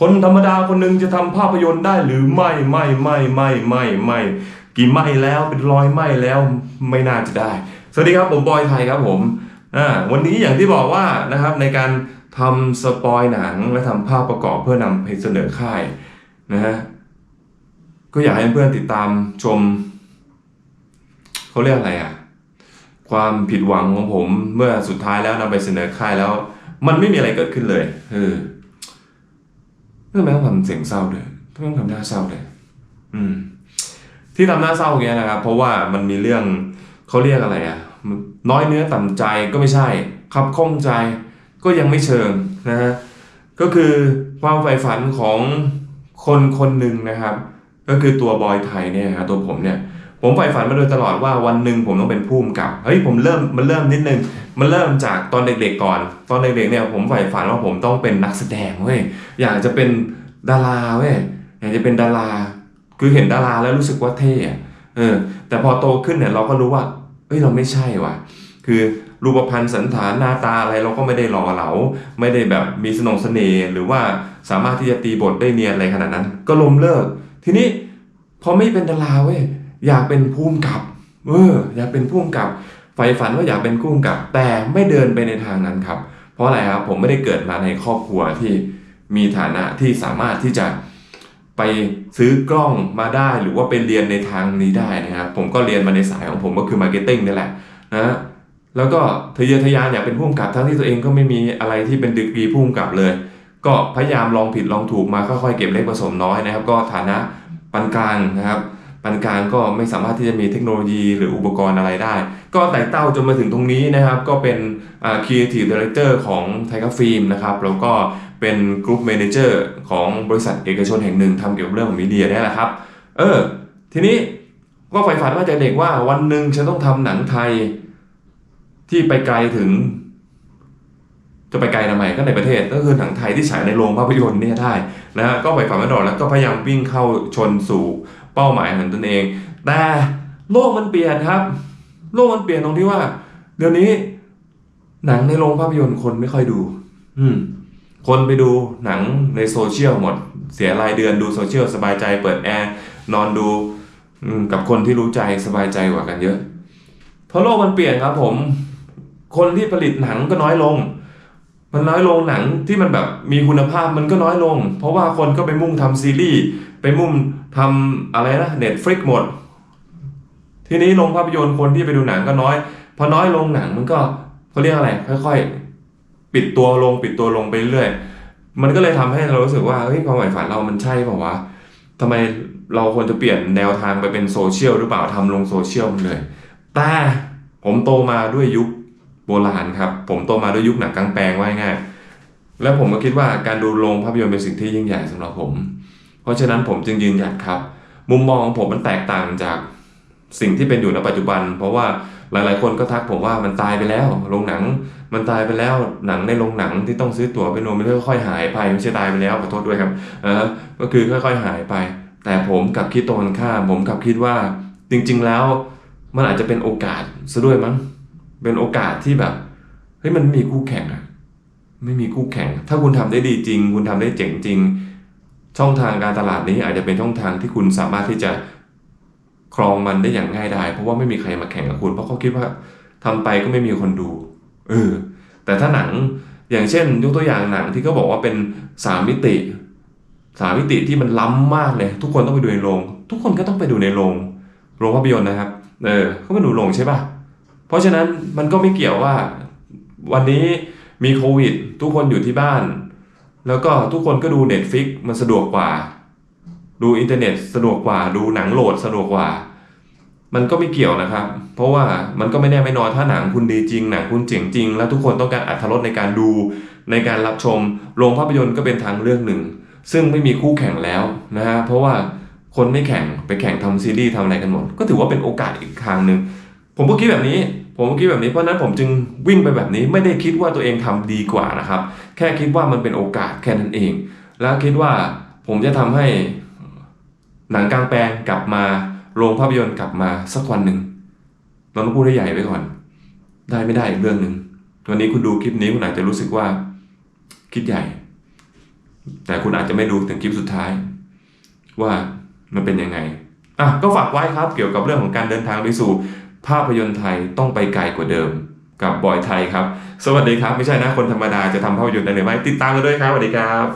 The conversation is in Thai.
คนธรรมดาคนหนึ่งจะทำภาพยนตร์ได้หรือไม่ไม่ไม่ไม่ไม่ไม่กี่ไม่แล้วเป็นร้อยไม่แล้วไม่น่าจะได้ สวัสดีครับผมบอยไทยครับผมอ่าวันนี้อย่างที่บอกว่านะครับในการทำสปอยหนังและทำภาพประกอบเพื่อนำไปเสนอค่ายนะฮะก็อยากให้เพื่อนติดตามชมเขาเรียกอะไรอะความผิดหวังของผมเมื่อสุดท้ายแล้วนำไปเสนอค่ายแล้ว มันไม่มีอะไรเกิดขึ้นเลยเออ ทำไมต้องทำเสียงเศร้าด้วยไมต้องทำหน้าเศร้าเลยอืม ที่ทำหน้าเศร้าอย่างเงี้ยนะครับ เพราะว่ามันมีเรื่องเขาเรียกอะไรอะน้อยเนื้อต่ำใจก็ไม่ใช่ขับข้องใจก็ยังไม่เชิงนะฮะก็คือความใฝ่ฝันของคนคนหนึ่งนะครับ ก็คือตัวบอยไทยเนี่ยฮะตัวผมเนี่ย ผมใฝ่ฝันมาโดยตลอดว่าวันหนึ่งผมต้องเป็นผู้กำกับเฮ้ยผมเริ่มมันเริ่มนิดนึงมันเริ่มจากตอนเด็กๆก่อน ตอนเด็กๆเนี่ยผมใฝ่ฝันว่าผมต้องเป็นนักแสดงเว้ยอยากจะเป็นดาราเว้ยอยากจะเป็นดารา คือเห็นดาราแล้วรู้สึกว่าเท่เออ แต่พอโตขึ้นเนี่ยเราก็รู้ว่าเอ้ยเราไม่ใช่ว่ะ คือรูปพรรณสันฐานหน้าตาอะไรเราก็ไม่ได้หล่อเหลา ไม่ได้แบบมีสนองเสน่ห์หรือว่าสามารถที่จะตีบทได้เนียนอะไรขนาดนั้น ก็ล้มเลิก ทีนี้พอไม่เป็นดาราเว้ย อยากเป็นผู้กำกับเอออยากเป็นผู้กำกับใฝ่ฝันว่าอยากเป็นผู้กำกับ แต่ไม่เดินไปในทางนั้นครับ เพราะอะไรครับผมไม่ได้เกิดมาในครอบครัวที่มีฐานะที่สามารถที่จะไปซื้อกล้องมาได้หรือว่าไปเรียนในทางนี้ได้นะครับผมก็เรียนมาในสายของผมก็คือมาร์เก็ตติ้งนี่แหละนะแล้วก็ทะเยอทะยานอยากเป็นผู้กำกับทั้งที่ตัวเองก็ไม่มีอะไรที่เป็นดีกรีผู้กำกับเลย ก็พยายามลองผิดลองถูกมาค่อยๆเก็บเล็กผสมน้อยนะครับ ก็ฐานะปานกลางนะครับ ปานกลางก็ไม่สามารถที่จะมีเทคโนโลยีหรืออุปกรณ์อะไรได้ ก็ไต่เต้าจนมาถึงตรงนี้นะครับ ก็เป็นอ่า Creative Director ของไทก้าฟิล์มนะครับแล้วก็เป็นกรุ๊ป m ม n เจอร์ของบริษัทเอกชนแห่งหนึ่งทำเกี่ยวกับเรื่องของมีเดียนี่แหละครับ เออ ทีนี้ก็ใฝ่ฝันมาจากเด็กว่าวันหนึ่งฉันต้องทำหนังไทยที่ไปไกลถึง จะไปไกลทำไมก็ในประเทศก็คือหนังไทยที่ฉายในโรงภาพยนตร์เนี่ยได้นะฮะก็ใฝ่ฝันมาตลอดแล้วก็พยายามวิ่งเข้าชนสู่ เป้าหมายของตนเอง แต่โลกมันเปลี่ยนครับ โลกมันเปลี่ยนตรงที่ว่า เดี๋ยวนี้ หนังในโรงภาพยนตร์คนไม่ค่อยดู อืม คนไปดูหนังในโซเชียลหมด เสียรายเดือนดูโซเชียลสบายใจ เปิดแอร์นอนดูอืมกับคนที่รู้ใจสบายใจกว่ากันเยอะ เพราะโลกมันเปลี่ยนครับผม คนที่ผลิตหนังก็น้อยลง มันน้อยลงหนังที่มันแบบมีคุณภาพมันก็น้อยลง เพราะว่าคนก็ไปมุ่งทำซีรีส์ ไปมุ่งทำอะไรนะเน็ตฟลิกหมด ทีนี้โรงภาพยนตร์คนที่ไปดูหนังก็น้อย พอน้อยลงหนังมันก็เขาเรียกอะไร ค่อยๆ ปิดตัวลงปิดตัวลงไปเรื่อยมันก็เลยทำให้เรารู้สึกว่าเฮ้ยความใฝ่ฝันเรามันใช่เปล่าวะทำไมเราควรจะเปลี่ยนแนวทางไปเป็นโซเชียลหรือเปล่าทำลงโซเชียลมันเลย แต่ผมโตมาด้วยยุคโบราณครับ ผมโตมาด้วยยุคหนังกลางแปลงว่าง่ายแล้วผมก็คิดว่าการดูโรงภาพยนตร์เป็นสิ่งที่ยิ่งใหญ่สำหรับผม เพราะฉะนั้นผมจึงยืนหยัดครับ มุมมองของผมมันแตกต่างจากสิ่งที่เป็นอยู่ในปัจจุบัน เพราะว่าหลายๆ คนก็ทักผมว่ามันตายไปแล้วโรงหนัง มันตายไปแล้วหนังในโรงหนังที่ต้องซื้อตั๋วไปโนมันค่อยๆหายไปไม่ใช่ตายไปแล้วขอโทษด้วยครับเออก็คือค่อยๆหายไป แต่ผมกลับคิดตรงกันข้ามผมกลับคิดว่าจริง ๆแล้วมันอาจจะเป็นโอกาสซะด้วยมั้งเป็นโอกาสที่แบบเฮ้ยมันไม่มีคู่แข่งอะไม่มีคู่แข่ง ถ้าคุณทำได้ดีจริง คุณทำได้เจ๋งจริง ช่องทางการตลาดนี้อาจจะเป็นช่องทางที่คุณสามารถที่จะครองมันได้อย่างง่ายดายเพราะว่าไม่มีใครมาแข่งกับคุณ เพราะเขาคิดว่าทำไปก็ไม่มีคนดูเออแต่ถ้าหนังอย่างเช่น ยกตัวอย่างหนังที่เขาบอกว่าเป็นสามมิติสามมิติที่มันล้ำมากเลยทุกคนต้องไปดูในโรงทุกคนก็ต้องไปดูในโรงโรงภาพยนตร์นะครับ เออเขาไปดูโรงใช่ป่ะเพราะฉะนั้นมันก็ไม่เกี่ยวว่า วันนี้มีโควิด ทุกคนอยู่ที่บ้าน แล้วก็ทุกคนก็ดู Netflix มันสะดวกกว่า ดูอินเทอร์เน็ตสะดวกกว่า ดูหนังโหลดสะดวกกว่า มันก็ไม่เกี่ยวนะครับ เพราะว่ามันก็ไม่แน่ไม่นอนถ้าหนังคุณดีจริง หนังคุณเจ๋งจริง แล้วทุกคนต้องการอัธรสในการดูในการรับชมโรงภาพยนตร์ก็เป็นทางเลือกหนึ่ง ซึ่งไม่มีคู่แข่งแล้วนะฮะเพราะว่าคนไม่แข่งไปแข่งทำซีรีส์ทำอะไรกันหมด ก็ถือว่าเป็นโอกาสอีกทางหนึ่งผมก็คิดแบบนี้ ผมคิดแบบนี้เพราะนั้นผมจึงวิ่งไปแบบนี้ไม่ได้คิดว่าตัวเองทำดีกว่านะครับ แค่คิดว่ามันเป็นโอกาสแค่นั้นเอง แล้วคิดว่าผมจะทำให้หนังกลางแปลงกลับมาโรงภาพยนตร์กลับมาสักวันหนึ่งเราต้องพูดให้ใหญ่ไว้ก่อน ได้ไม่ได้อีกเรื่องหนึ่งวันนี้คุณดูคลิปนี้คุณอาจจะรู้สึกว่าคิดใหญ่ แต่คุณอาจจะไม่ดูถึงคลิปสุดท้าย ว่ามันเป็นยังไงอะก็ฝากไว้ครับเกี่ยวกับเรื่องของการเดินทางไปสู่ ภาพยนตร์ไทยต้องไปไกลกว่าเดิมกับบอยไทยครับ สวัสดีครับ ไม่ใช่นะคนธรรมดาจะทำภาพยนตร์ได้หรือไม่ติดตามกันด้วยครับสวัสดีครับ